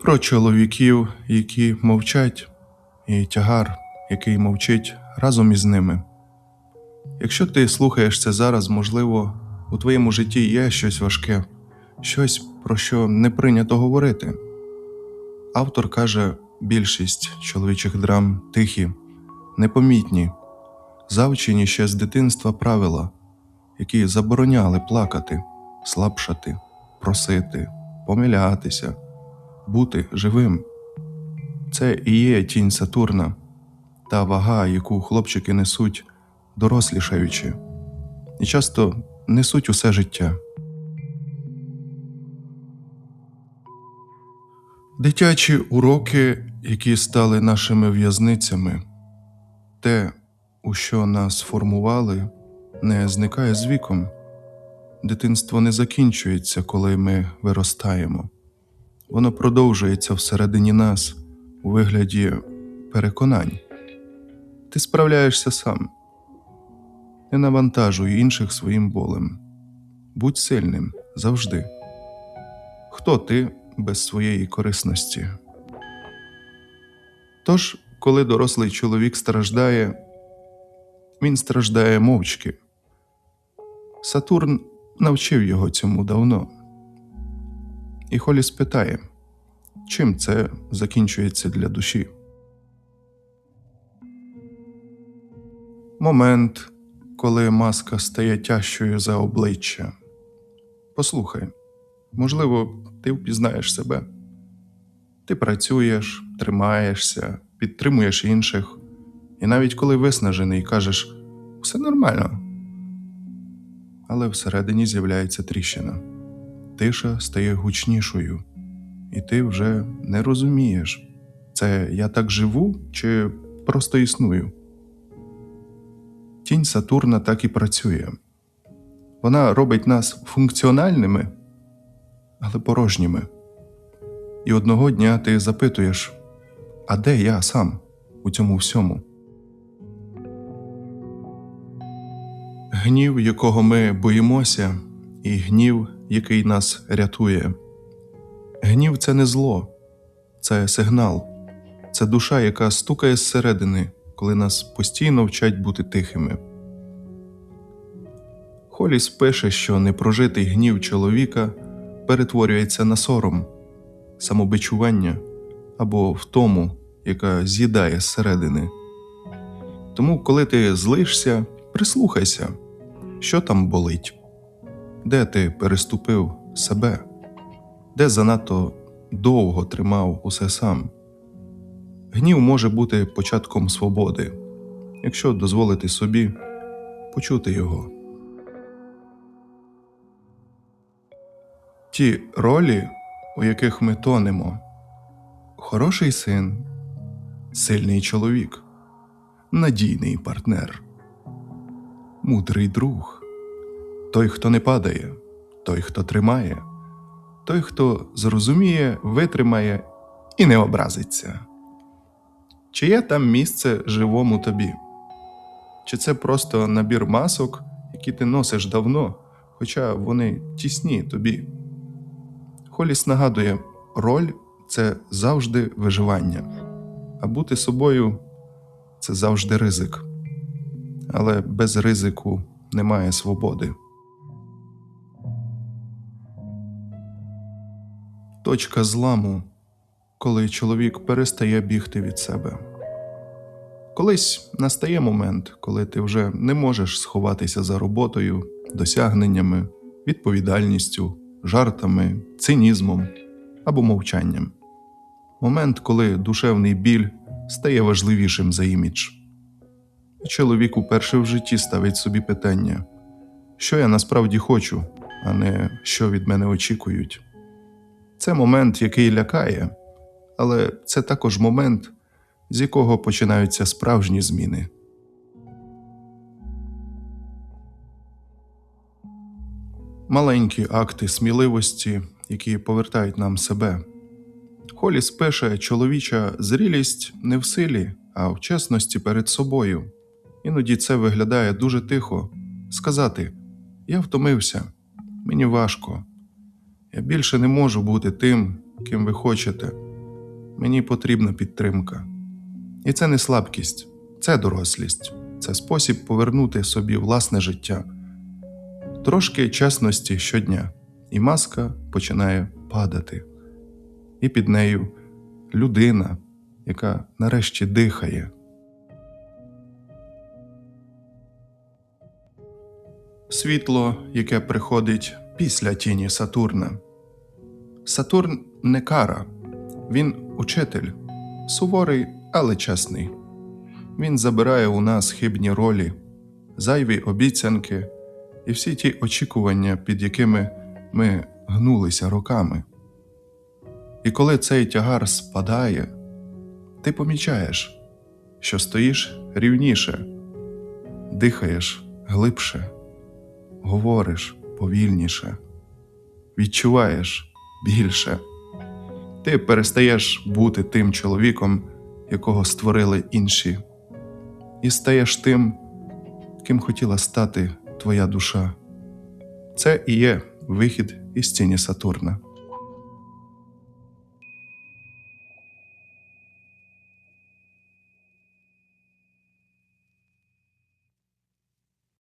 про чоловіків, які мовчать, і тягар, який мовчить разом із ними. Якщо ти слухаєш це зараз, можливо, у твоєму житті є щось важке, щось, про що не прийнято говорити. Автор каже, більшість чоловічих драм тихі, непомітні, завчені ще з дитинства правила, які забороняли плакати, слабшати, просити, помилятися, бути живим. Це і є тінь Сатурна, та вага, яку хлопчики несуть, дорослішаючи, і часто несуть усе життя. Дитячі уроки, які стали нашими в'язницями, те, у що нас формували, не зникає з віком. Дитинство не закінчується, коли ми виростаємо. Воно продовжується всередині нас у вигляді переконань. Ти справляєшся сам. Не навантажуй інших своїм болем. Будь сильним завжди. Хто ти без своєї корисності? Тож, коли дорослий чоловік страждає, він страждає мовчки. Сатурн навчив його цьому давно. І Холіс питає, чим це закінчується для душі? Момент, коли маска стає тяжчою за обличчя. Послухай, можливо, ти впізнаєш себе. Ти працюєш, тримаєшся, підтримуєш інших, і навіть коли виснажений, кажеш все нормально. Але всередині з'являється тріщина. Тиша стає гучнішою, і ти вже не розумієш, це я так живу чи просто існую. Тінь Сатурна так і працює. Вона робить нас функціональними, але порожніми. І одного дня ти запитуєш, а де я сам у цьому всьому? Гнів, якого ми боїмося, і гнів, який нас рятує. Гнів це не зло, це сигнал, це душа, яка стукає зсередини, коли нас постійно вчать бути тихими. Холіс пише, що непрожитий гнів чоловіка перетворюється на сором, самобичування або втому, яка з'їдає зсередини. Тому, коли ти злишся, прислухайся, що там болить, де ти переступив себе, де занадто довго тримав усе сам. Гнів може бути початком свободи, якщо дозволити собі почути його. Ті ролі, у яких ми тонемо, хороший син, сильний чоловік, надійний партнер, мудрий друг, той, хто не падає, той, хто тримає, той, хто зрозуміє, витримає і не образиться. Чи є там місце живому тобі? Чи це просто набір масок, які ти носиш давно, хоча вони тісні тобі? Холіс нагадує, роль це завжди виживання, а бути собою це завжди ризик. Але без ризику немає свободи. Точка зламу, коли чоловік перестає бігти від себе. Колись настає момент, коли ти вже не можеш сховатися за роботою, досягненнями, відповідальністю, жартами, цинізмом або мовчанням. Момент, коли душевний біль стає важливішим за імідж. Чоловік уперше в житті ставить собі питання, що я насправді хочу, а не що від мене очікують. Це момент, який лякає, але це також момент, з якого починаються справжні зміни. Маленькі акти сміливості, які повертають нам себе. Холіс пише, чоловіча зрілість не в силі, а в чесності перед собою. Іноді це виглядає дуже тихо сказати: Я втомився, мені важко, я більше не можу бути тим, ким ви хочете. мені потрібна підтримка. І це не слабкість, це дорослість, це спосіб повернути собі власне життя. Трошки чесності щодня, і маска починає падати. І під нею людина, яка нарешті дихає. Світло, яке приходить після тіні Сатурна. Сатурн не кара, він учитель, суворий, але чесний. Він забирає у нас хибні ролі, зайві обіцянки і всі ті очікування, під якими ми гнулися роками. І коли цей тягар спадає, ти помічаєш, що стоїш рівніше, дихаєш глибше, говориш повільніше, відчуваєш більше. Ти перестаєш бути тим чоловіком, якого створили інші, і стаєш тим, ким хотіла стати твоя душа. Це і є вихід із тіні Сатурна.